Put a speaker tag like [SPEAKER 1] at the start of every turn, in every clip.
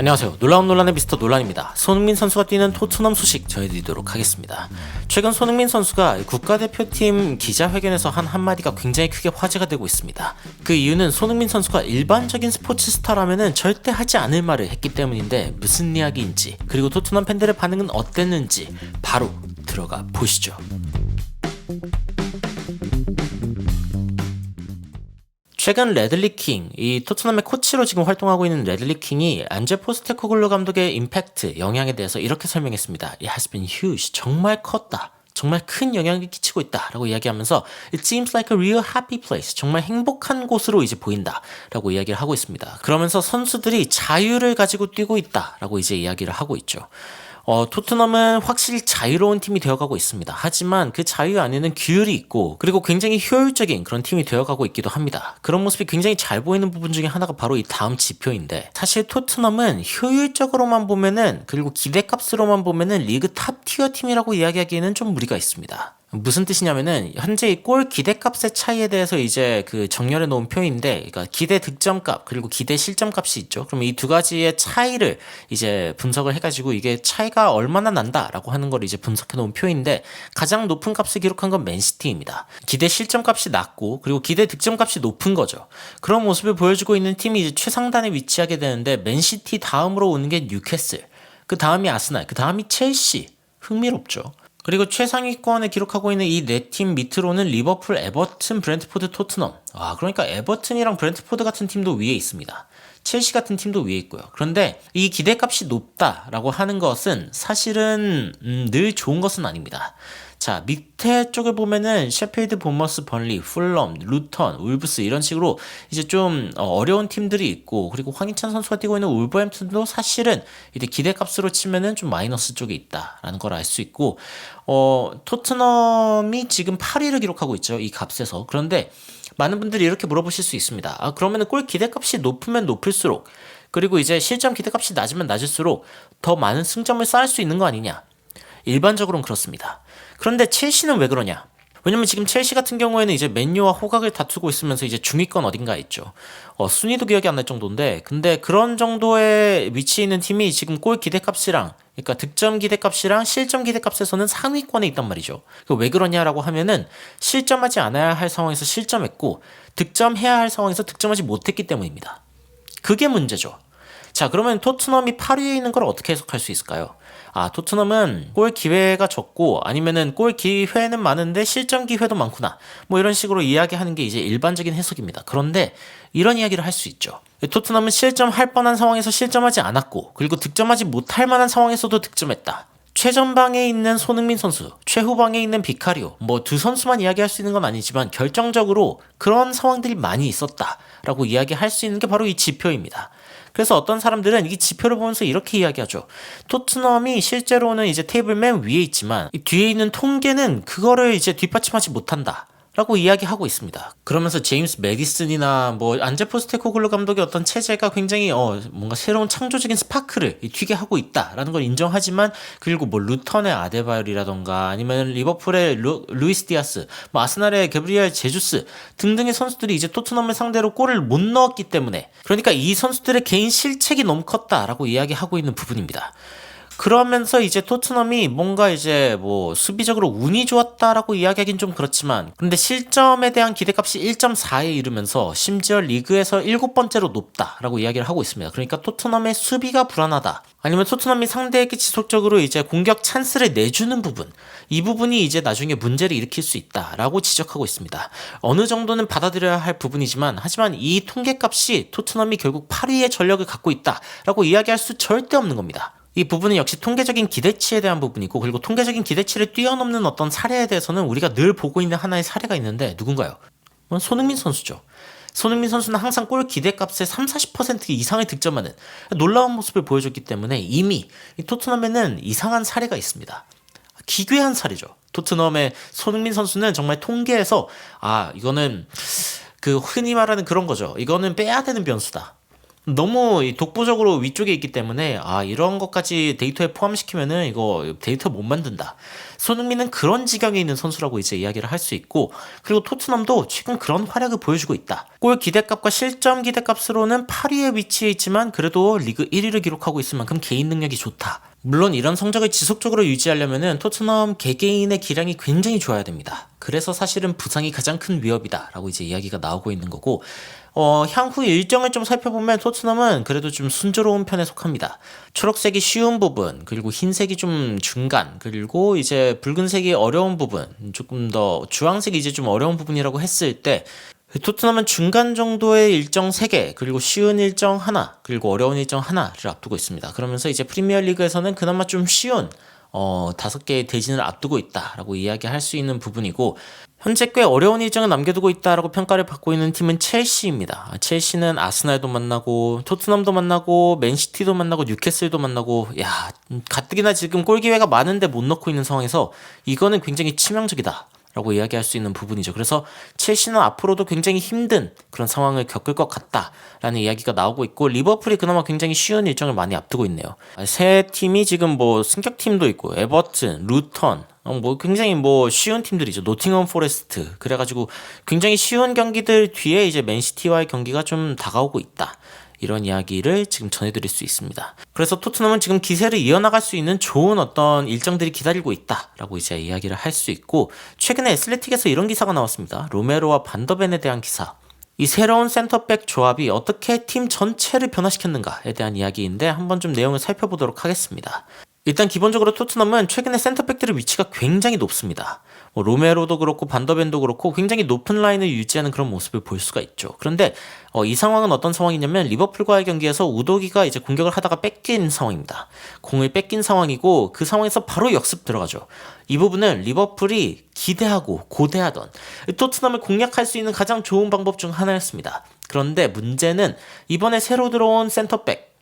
[SPEAKER 1] 안녕하세요. 놀라운 논란의 미스터 논란입니다. 손흥민 선수가 뛰는 토트넘 소식 전해드리도록 하겠습니다. 최근 손흥민 선수가 국가대표팀 기자회견에서 한 한마디가 굉장히 크게 화제가 되고 있습니다. 그 이유는 손흥민 선수가 일반적인 스포츠 스타라면 절대 하지 않을 말을 했기 때문인데 무슨 이야기인지 그리고 토트넘 팬들의 반응은 어땠는지 바로 들어가 보시죠. 최근 레들리 킹, 이 토트넘의 코치로 지금 활동하고 있는 레들리 킹이 안제 포스테코글루 감독의 임팩트, 영향에 대해서 이렇게 설명했습니다. It has been huge. 정말 컸다. 정말 큰 영향을 끼치고 있다라고 이야기하면서 It seems like a real happy place. 정말 행복한 곳으로 이제 보인다라고 이야기를 하고 있습니다. 그러면서 선수들이 자유를 가지고 뛰고 있다라고 이제 이야기를 하고 있죠. 어, 토트넘은 확실히 자유로운 팀이 되어가고 있습니다. 하지만 그 자유 안에는 규율이 있고 그리고 굉장히 효율적인 그런 팀이 되어가고 있기도 합니다. 그런 모습이 굉장히 잘 보이는 부분 중에 하나가 바로 이 다음 지표인데 사실 토트넘은 효율적으로만 보면은 그리고 기대값으로만 보면은 리그 탑 티어 팀이라고 이야기하기에는 좀 무리가 있습니다. 무슨 뜻이냐면은 현재 이 골 기대값의 차이에 대해서 이제 그 정렬해 놓은 표인데 그러니까 기대 득점값 그리고 기대 실점값이 있죠. 그럼 이 두 가지의 차이를 이제 분석을 해가지고 이게 차이가 얼마나 난다라고 하는 걸 이제 분석해 놓은 표인데 가장 높은 값을 기록한 건 맨시티입니다. 기대 실점값이 낮고 그리고 기대 득점값이 높은 거죠. 그런 모습을 보여주고 있는 팀이 이제 최상단에 위치하게 되는데 맨시티 다음으로 오는 게 뉴캐슬, 그 다음이 아스날, 그 다음이 첼시. 흥미롭죠. 그리고 최상위권에 기록하고 있는 이 네 팀 밑으로는 리버풀, 에버튼, 브렌트포드, 토트넘. 아, 그러니까 에버튼이랑 브렌트포드 같은 팀도 위에 있습니다. 첼시 같은 팀도 위에 있고요. 그런데 이 기대값이 높다라고 하는 것은 사실은 음, 늘 좋은 것은 아닙니다. 자, 밑에 쪽을 보면은 셰필드, 본머스, 번리, 풀럼, 루턴, 울브스 이런 식으로 이제 좀 어, 어려운 팀들이 있고 그리고 황희찬 선수가 뛰고 있는 울버햄튼도 사실은 이제 기대값으로 치면은 좀 마이너스 쪽에 있다라는 걸 알 수 있고 어, 토트넘이 지금 8위를 기록하고 있죠. 이 값에서. 그런데 많은 분들이 이렇게 물어보실 수 있습니다. 아, 그러면은 골 기대값이 높으면 높을수록 그리고 이제 실점 기대값이 낮으면 낮을수록 더 많은 승점을 쌓을 수 있는 거 아니냐? 일반적으로는 그렇습니다. 그런데 첼시는 왜 그러냐? 왜냐면 지금 첼시 같은 경우에는 이제 맨유와 호각을 다투고 있으면서 이제 중위권 어딘가에 있죠. 어, 순위도 기억이 안 날 정도인데, 근데 그런 정도의 위치에 있는 팀이 지금 골 기대값이랑, 그러니까 득점 기대값이랑 실점 기대값에서는 상위권에 있단 말이죠. 왜 그러냐라고 하면은 실점하지 않아야 할 상황에서 실점했고, 득점해야 할 상황에서 득점하지 못했기 때문입니다. 그게 문제죠. 자, 그러면 토트넘이 8위에 있는 걸 어떻게 해석할 수 있을까요? 아, 토트넘은 골 기회가 적고 아니면은 골 기회는 많은데 실점 기회도 많구나. 뭐 이런 식으로 이야기하는 게 이제 일반적인 해석입니다. 그런데 이런 이야기를 할 수 있죠. 토트넘은 실점할 뻔한 상황에서 실점하지 않았고 그리고 득점하지 못할 만한 상황에서도 득점했다. 최전방에 있는 손흥민 선수, 최후방에 있는 비카리오, 뭐 두 선수만 이야기할 수 있는 건 아니지만 결정적으로 그런 상황들이 많이 있었다라고 이야기할 수 있는 게 바로 이 지표입니다. 그래서 어떤 사람들은 이 지표를 보면서 이렇게 이야기하죠. 토트넘이 실제로는 이제 테이블 맨 위에 있지만 뒤에 있는 통계는 그거를 이제 뒷받침하지 못한다. 라고 이야기하고 있습니다. 그러면서 제임스 메디슨이나 뭐 안제 포 스테코글루 감독의 어떤 체제가 굉장히 어 뭔가 새로운 창조적인 스파크를 튀게 하고 있다라는 걸 인정하지만 그리고 뭐 루턴의 아데바열이라던가 아니면 리버풀의 루, 루이스 디아스, 뭐 아스날의 게브리엘 제주스 등등의 선수들이 이제 토트넘을 상대로 골을 못 넣었기 때문에 그러니까 이 선수들의 개인 실책이 너무 컸다라고 이야기하고 있는 부분입니다. 그러면서 이제 토트넘이 뭔가 이제 뭐 수비적으로 운이 좋았다라고 이야기하긴 좀 그렇지만 근데 실점에 대한 기대값이 1.4에 이르면서 심지어 리그에서 일곱 번째로 높다라고 이야기를 하고 있습니다. 그러니까 토트넘의 수비가 불안하다. 아니면 토트넘이 상대에게 지속적으로 이제 공격 찬스를 내주는 부분 이 부분이 이제 나중에 문제를 일으킬 수 있다라고 지적하고 있습니다. 어느 정도는 받아들여야 할 부분이지만 하지만 이 통계값이 토트넘이 결국 8위의 전력을 갖고 있다라고 이야기할 수 절대 없는 겁니다. 이 부분은 역시 통계적인 기대치에 대한 부분이고 그리고 통계적인 기대치를 뛰어넘는 어떤 사례에 대해서는 우리가 늘 보고 있는 하나의 사례가 있는데 누군가요? 손흥민 선수죠. 손흥민 선수는 항상 골 기대값의 3, 40% 이상을 득점하는 놀라운 모습을 보여줬기 때문에 이미 토트넘에는 이상한 사례가 있습니다. 기괴한 사례죠. 토트넘의 손흥민 선수는 정말 통계에서 아 이거는 그 흔히 말하는 그런 거죠. 이거는 빼야 되는 변수다. 너무 이 독보적으로 위쪽에 있기 때문에 아 이런 것까지 데이터에 포함시키면은 이거 데이터 못 만든다. 손흥민은 그런 지경에 있는 선수라고 이제 이야기를 할 수 있고 그리고 토트넘도 최근 그런 활약을 보여주고 있다. 골 기대값과 실점 기대값으로는 8위에 위치해 있지만 그래도 리그 1위를 기록하고 있을 만큼 개인 능력이 좋다. 물론 이런 성적을 지속적으로 유지하려면은 토트넘 개개인의 기량이 굉장히 좋아야 됩니다. 그래서 사실은 부상이 가장 큰 위협이다 라고 이제 이야기가 나오고 있는 거고 어, 향후 일정을 좀 살펴보면 토트넘은 그래도 좀 순조로운 편에 속합니다. 초록색이 쉬운 부분, 그리고 흰색이 좀 중간, 그리고 이제 붉은색이 어려운 부분, 조금 더 주황색이 이제 좀 어려운 부분이라고 했을 때 토트넘은 중간 정도의 일정 3개, 그리고 쉬운 일정 하나, 그리고 어려운 일정 하나를 앞두고 있습니다. 그러면서 이제 프리미어 리그에서는 그나마 좀 쉬운 어, 다섯 개의 대진을 앞두고 있다라고 이야기할 수 있는 부분이고 현재 꽤 어려운 일정을 남겨두고 있다라고 평가를 받고 있는 팀은 첼시입니다. 첼시는 아스날도 만나고 토트넘도 만나고 맨시티도 만나고 뉴캐슬도 만나고 야 가뜩이나 지금 골 기회가 많은데 못 넣고 있는 상황에서 이거는 굉장히 치명적이다. 라고 이야기할 수 있는 부분이죠. 그래서 첼시는 앞으로도 굉장히 힘든 그런 상황을 겪을 것 같다라는 이야기가 나오고 있고 리버풀이 그나마 굉장히 쉬운 일정을 많이 앞두고 있네요. 세 팀이 지금 뭐 승격 팀도 있고 에버튼, 루턴, 어, 뭐 굉장히 뭐 쉬운 팀들이죠. 노팅엄 포레스트. 그래가지고 굉장히 쉬운 경기들 뒤에 이제 맨시티와의 경기가 좀 다가오고 있다. 이런 이야기를 지금 전해드릴 수 있습니다. 그래서 토트넘은 지금 기세를 이어나갈 수 있는 좋은 어떤 일정들이 기다리고 있다라고 이제 이야기를 할 수 있고 최근에 애슬레틱에서 이런 기사가 나왔습니다. 로메로와 반더벤에 대한 기사. 이 새로운 센터백 조합이 어떻게 팀 전체를 변화시켰는가에 대한 이야기인데 한번 좀 내용을 살펴보도록 하겠습니다. 일단 기본적으로 토트넘은 최근에 센터백들의 위치가 굉장히 높습니다. 뭐 로메로도 그렇고 반더벤도 그렇고 굉장히 높은 라인을 유지하는 그런 모습을 볼 수가 있죠. 그런데 어, 이 상황은 어떤 상황이냐면 리버풀과의 경기에서 우도기가 이제 공격을 하다가 뺏긴 상황입니다. 공을 뺏긴 상황이고 그 상황에서 바로 역습 들어가죠. 이 부분은 리버풀이 기대하고 고대하던 토트넘을 공략할 수 있는 가장 좋은 방법 중 하나였습니다. 그런데 문제는 이번에 새로 들어온 센터백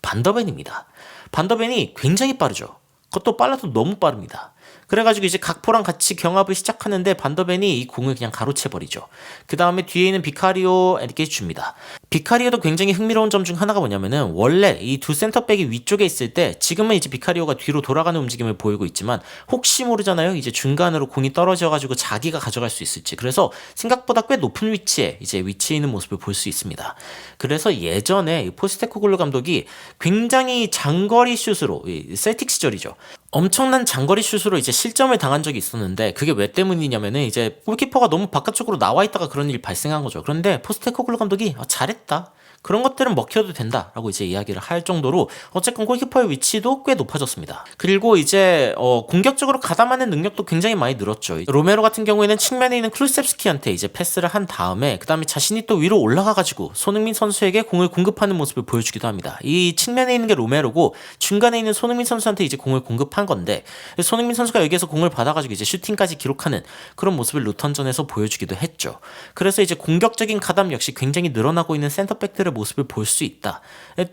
[SPEAKER 1] 반더벤입니다. 반더벤이 굉장히 빠르죠. 그것도 빨라도 너무 빠릅니다. 그래가지고 이제 각포랑 같이 경합을 시작하는데 반더벤이 이 공을 그냥 가로채버리죠. 그 다음에 뒤에 있는 비카리오에게 줍니다. 비카리오도 굉장히 흥미로운 점 중 하나가 뭐냐면은 원래 이 두 센터백이 위쪽에 있을 때 지금은 이제 비카리오가 뒤로 돌아가는 움직임을 보이고 있지만 혹시 모르잖아요. 이제 중간으로 공이 떨어져가지고 자기가 가져갈 수 있을지. 그래서 생각보다 꽤 높은 위치에 이제 위치해 있는 모습을 볼 수 있습니다. 그래서 예전에 포스테코글루 감독이 굉장히 장거리 슛으로 셀틱 시절이죠. 엄청난 장거리 슛으로 이제 실점을 당한 적이 있었는데 그게 왜 때문이냐면은 이제 골키퍼가 너무 바깥쪽으로 나와 있다가 그런 일이 발생한 거죠. 그런데 포스테코글루 감독이 아, 잘했다. 그런 것들은 먹혀도 된다라고 이제 이야기를 할 정도로 어쨌건 골키퍼의 위치도 꽤 높아졌습니다. 그리고 이제 어 공격적으로 가담하는 능력도 굉장히 많이 늘었죠. 로메로 같은 경우에는 측면에 있는 클루셉스키한테 이제 패스를 한 다음에 그다음에 자신이 또 위로 올라가 가지고 손흥민 선수에게 공을 공급하는 모습을 보여주기도 합니다. 이 측면에 있는 게 로메로고 중간에 있는 손흥민 선수한테 이제 공을 공급한 건데 손흥민 선수가 여기에서 공을 받아 가지고 이제 슈팅까지 기록하는 그런 모습을 루턴전에서 보여주기도 했죠. 그래서 이제 공격적인 가담 역시 굉장히 늘어나고 있는 센터백들을 모습을 볼 수 있다.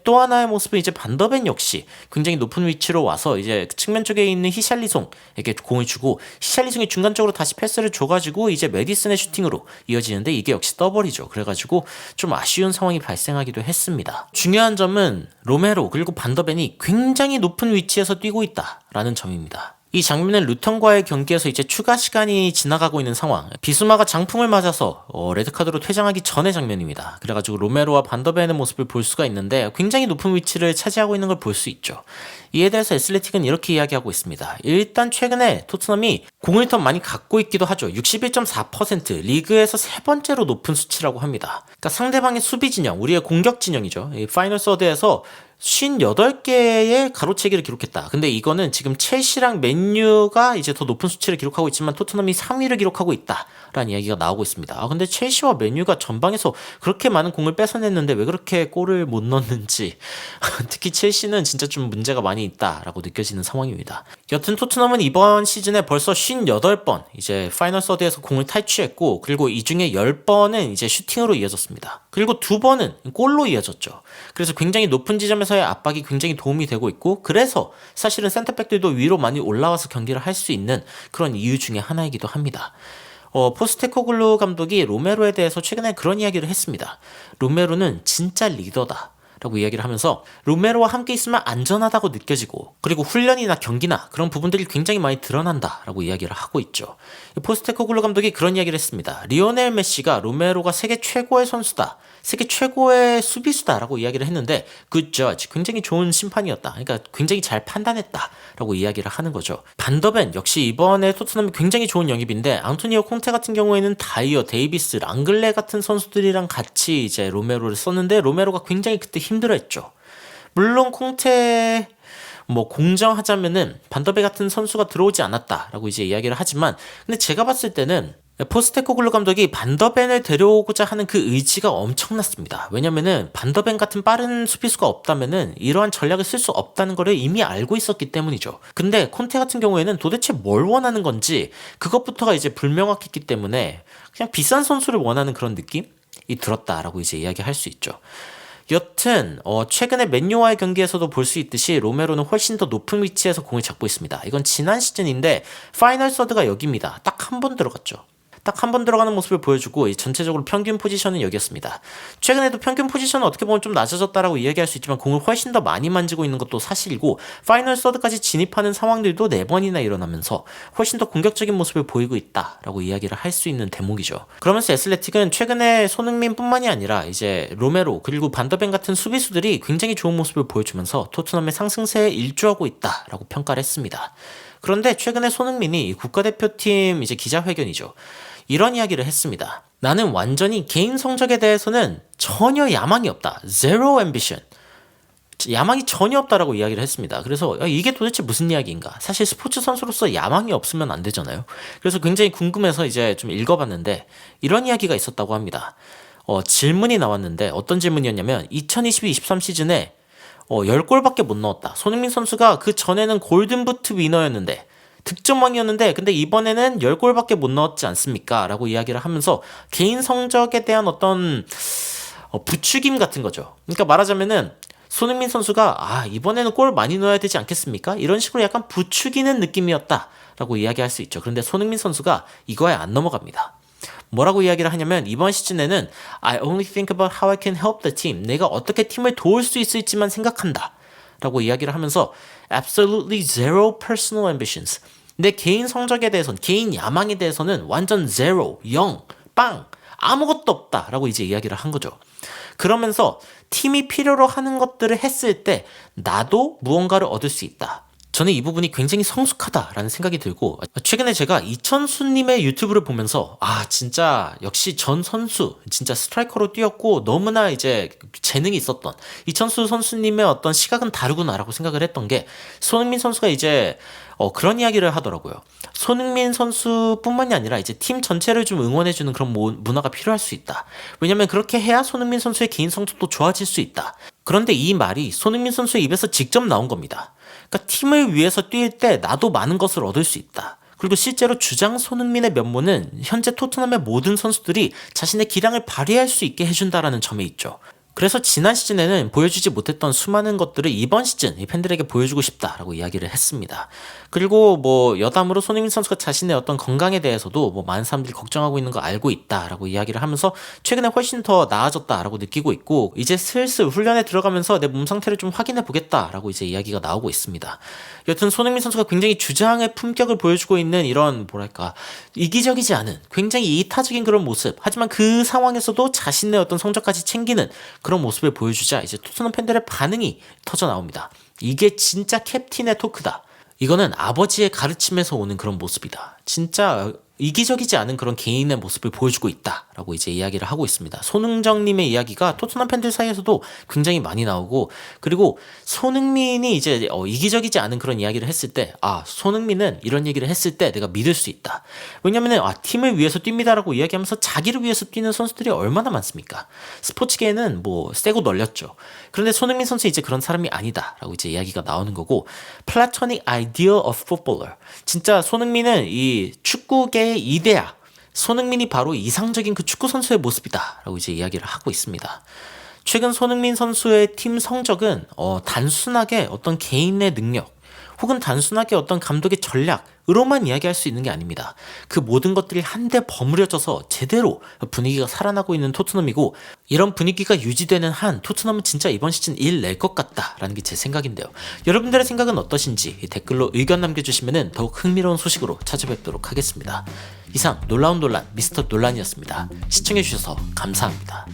[SPEAKER 1] 또 하나의 모습은 이제 반더벤 역시 굉장히 높은 위치로 와서 이제 측면 쪽에 있는 히샬리송에게 공을 주고 히샬리송이 중간 쪽으로 다시 패스를 줘가지고 이제 메디슨의 슈팅으로 이어지는데 이게 역시 떠버리죠. 그래가지고 좀 아쉬운 상황이 발생하기도 했습니다. 중요한 점은 로메로 그리고 반더벤이 굉장히 높은 위치에서 뛰고 있다라는 점입니다. 이 장면은 루턴과의 경기에서 이제 추가 시간이 지나가고 있는 상황. 비수마가 장풍을 맞아서 어, 레드카드로 퇴장하기 전의 장면입니다. 그래가지고 로메로와 반더벤의 모습을 볼 수가 있는데 굉장히 높은 위치를 차지하고 있는 걸 볼 수 있죠. 이에 대해서 애슬레틱은 이렇게 이야기하고 있습니다. 일단 최근에 토트넘이 공을 더 많이 갖고 있기도 하죠. 61.4% 리그에서 세 번째로 높은 수치라고 합니다. 그러니까 상대방의 수비 진영, 우리의 공격 진영이죠. 이 파이널 서드에서 58개의 가로채기를 기록했다. 근데 이거는 지금 첼시랑 맨유가 이제 더 높은 수치를 기록하고 있지만 토트넘이 3위를 기록하고 있다. 라는 이야기가 나오고 있습니다. 아, 근데 첼시와 맨유가 전방에서 그렇게 많은 공을 뺏어냈는데 왜 그렇게 골을 못 넣는지. 특히 첼시는 진짜 좀 문제가 많이 있다라고 느껴지는 상황입니다. 여튼 토트넘은 이번 시즌에 벌써 58번 이제 파이널 서드에서 공을 탈취했고 그리고 이 중에 10번은 이제 슈팅으로 이어졌습니다. 그리고 두 번은 골로 이어졌죠. 그래서 굉장히 높은 지점에서의 압박이 굉장히 도움이 되고 있고 그래서 사실은 센터백들도 위로 많이 올라와서 경기를 할 수 있는 그런 이유 중에 하나이기도 합니다. 어, 포스테코글루 감독이 로메로에 대해서 최근에 그런 이야기를 했습니다. 로메로는 진짜 리더다. 라고 이야기를 하면서 로메로와 함께 있으면 안전하다고 느껴지고 그리고 훈련이나 경기나 그런 부분들이 굉장히 많이 드러난다 라고 이야기를 하고 있죠. 포스테코글루 감독이 그런 이야기를 했습니다. 리오넬 메시가 로메로가 세계 최고의 선수다. 세계 최고의 수비수다라고 이야기를 했는데 굿 저지 굉장히 좋은 심판이었다. 그러니까 굉장히 잘 판단했다라고 이야기를 하는 거죠. 반더벤 역시 이번에 토트넘이 굉장히 좋은 영입인데 앙토니오 콩테 같은 경우에는 다이어, 데이비스, 랑글레 같은 선수들이랑 같이 이제 로메로를 썼는데 로메로가 굉장히 그때 힘 들어했죠. 물론 콩테 뭐 공정하자면은 반더베 같은 선수가 들어오지 않았다라고 이제 이야기를 하지만 근데 제가 봤을 때는 포스테코글루 감독이 반더벤을 데려오고자 하는 그 의지가 엄청났습니다. 왜냐면은 반더벤 같은 빠른 수비수가 없다면은 이러한 전략을 쓸 수 없다는 것을 이미 알고 있었기 때문이죠. 근데 콘테 같은 경우에는 도대체 뭘 원하는 건지 그것부터가 이제 불명확했기 때문에 그냥 비싼 선수를 원하는 그런 느낌이 들었다라고 이제 이야기할 수 있죠. 여튼 어, 최근에 맨유와의 경기에서도 볼 수 있듯이 로메로는 훨씬 더 높은 위치에서 공을 잡고 있습니다. 이건 지난 시즌인데 파이널 서드가 여기입니다. 딱 한 번 들어갔죠. 딱 한 번 들어가는 모습을 보여주고 전체적으로 평균 포지션은 여기였습니다. 최근에도 평균 포지션은 어떻게 보면 좀 낮아졌다라고 이야기할 수 있지만 공을 훨씬 더 많이 만지고 있는 것도 사실이고 파이널 서드까지 진입하는 상황들도 4번이나 일어나면서 훨씬 더 공격적인 모습을 보이고 있다라고 이야기를 할 수 있는 대목이죠. 그러면서 에슬레틱은 최근에 손흥민뿐만이 아니라 이제 로메로 그리고 반더벤 같은 수비수들이 굉장히 좋은 모습을 보여주면서 토트넘의 상승세에 일조하고 있다라고 평가를 했습니다. 그런데 최근에 손흥민이 국가대표팀 이제 기자회견이죠. 이런 이야기를 했습니다. 나는 완전히 개인 성적에 대해서는 전혀 야망이 없다. Zero ambition. 야망이 전혀 없다라고 이야기를 했습니다. 그래서 이게 도대체 무슨 이야기인가? 사실 스포츠 선수로서 야망이 없으면 안 되잖아요. 그래서 굉장히 궁금해서 이제 좀 읽어봤는데 이런 이야기가 있었다고 합니다. 어, 질문이 나왔는데 어떤 질문이었냐면 2022-23 시즌에 어, 10골밖에 못 넣었다. 손흥민 선수가 그 전에는 골든부트 위너였는데 득점왕이었는데 근데 이번에는 10골밖에 못 넣었지 않습니까? 라고 이야기를 하면서 개인 성적에 대한 어떤 어, 부추김 같은 거죠. 그러니까 말하자면은 손흥민 선수가 아 이번에는 골 많이 넣어야 되지 않겠습니까? 이런 식으로 약간 부추기는 느낌이었다라고 이야기할 수 있죠. 그런데 손흥민 선수가 이거에 안 넘어갑니다. 뭐라고 이야기를 하냐면 이번 시즌에는 I only think about how I can help the team. 내가 어떻게 팀을 도울 수 있을지만 생각한다. 라고 이야기를 하면서 absolutely zero personal ambitions. 내 개인 성적에 대해서는 개인 야망에 대해서는 완전 zero, 0, 빵 아무것도 없다라고 이제 이야기를 한 거죠. 그러면서 팀이 필요로 하는 것들을 했을 때 나도 무언가를 얻을 수 있다. 저는 이 부분이 굉장히 성숙하다라는 생각이 들고 최근에 제가 이천수님의 유튜브를 보면서 아 진짜 역시 전 선수 진짜 스트라이커로 뛰었고 너무나 이제 재능이 있었던 이천수 선수님의 어떤 시각은 다르구나라고 생각을 했던 게 손흥민 선수가 이제 어, 그런 이야기를 하더라고요. 손흥민 선수뿐만이 아니라 이제 팀 전체를 좀 응원해주는 그런 문화가 필요할 수 있다. 왜냐면 그렇게 해야 손흥민 선수의 개인 성적도 좋아질 수 있다. 그런데 이 말이 손흥민 선수의 입에서 직접 나온 겁니다. 그러니까 팀을 위해서 뛸 때 나도 많은 것을 얻을 수 있다. 그리고 실제로 주장 손흥민의 면모는 현재 토트넘의 모든 선수들이 자신의 기량을 발휘할 수 있게 해준다라는 점에 있죠. 그래서 지난 시즌에는 보여주지 못했던 수많은 것들을 이번 시즌 팬들에게 보여주고 싶다라고 이야기를 했습니다. 그리고 뭐 여담으로 손흥민 선수가 자신의 어떤 건강에 대해서도 뭐 많은 사람들이 걱정하고 있는 거 알고 있다라고 이야기를 하면서 최근에 훨씬 더 나아졌다라고 느끼고 있고 이제 슬슬 훈련에 들어가면서 내 몸 상태를 좀 확인해 보겠다라고 이제 이야기가 나오고 있습니다. 여튼 손흥민 선수가 굉장히 주장의 품격을 보여주고 있는 이런 뭐랄까 이기적이지 않은 굉장히 이타적인 그런 모습 하지만 그 상황에서도 자신의 어떤 성적까지 챙기는 그런 모습을 보여주자 이제 토트넘 팬들의 반응이 터져 나옵니다. 이게 진짜 캡틴의 토크다. 이거는 아버지의 가르침에서 오는 그런 모습이다. 진짜 이기적이지 않은 그런 개인의 모습을 보여주고 있다 라고 이제 이야기를 하고 있습니다. 손흥정님의 이야기가 토트넘 팬들 사이에서도 굉장히 많이 나오고 그리고 손흥민이 이제 어, 이기적이지 않은 그런 이야기를 했을 때 아 손흥민은 이런 얘기를 했을 때 내가 믿을 수 있다. 왜냐면은 아 팀을 위해서 뜁니다라고 이야기하면서 자기를 위해서 뛰는 선수들이 얼마나 많습니까? 스포츠계에는 뭐 세고 널렸죠. 그런데 손흥민 선수 이제 그런 사람이 아니다라고 이제 이야기가 나오는 거고 플라토닉 아이디어 of footballer 진짜 손흥민은 이 축구계 세계의 이데아 손흥민이 바로 이상적인 그 축구 선수의 모습이다라고 이제 이야기를 하고 있습니다. 최근 손흥민 선수의 팀 성적은 어, 단순하게 어떤 개인의 능력 혹은 단순하게 어떤 감독의 전략으로만 이야기할 수 있는 게 아닙니다. 그 모든 것들이 한데 버무려져서 제대로 분위기가 살아나고 있는 토트넘이고 이런 분위기가 유지되는 한 토트넘은 진짜 이번 시즌 1낼것 같다라는 게 제 생각인데요. 여러분들의 생각은 어떠신지 댓글로 의견 남겨주시면 더욱 흥미로운 소식으로 찾아뵙도록 하겠습니다. 이상 놀라운 논란 미스터 논란이었습니다. 시청해주셔서 감사합니다.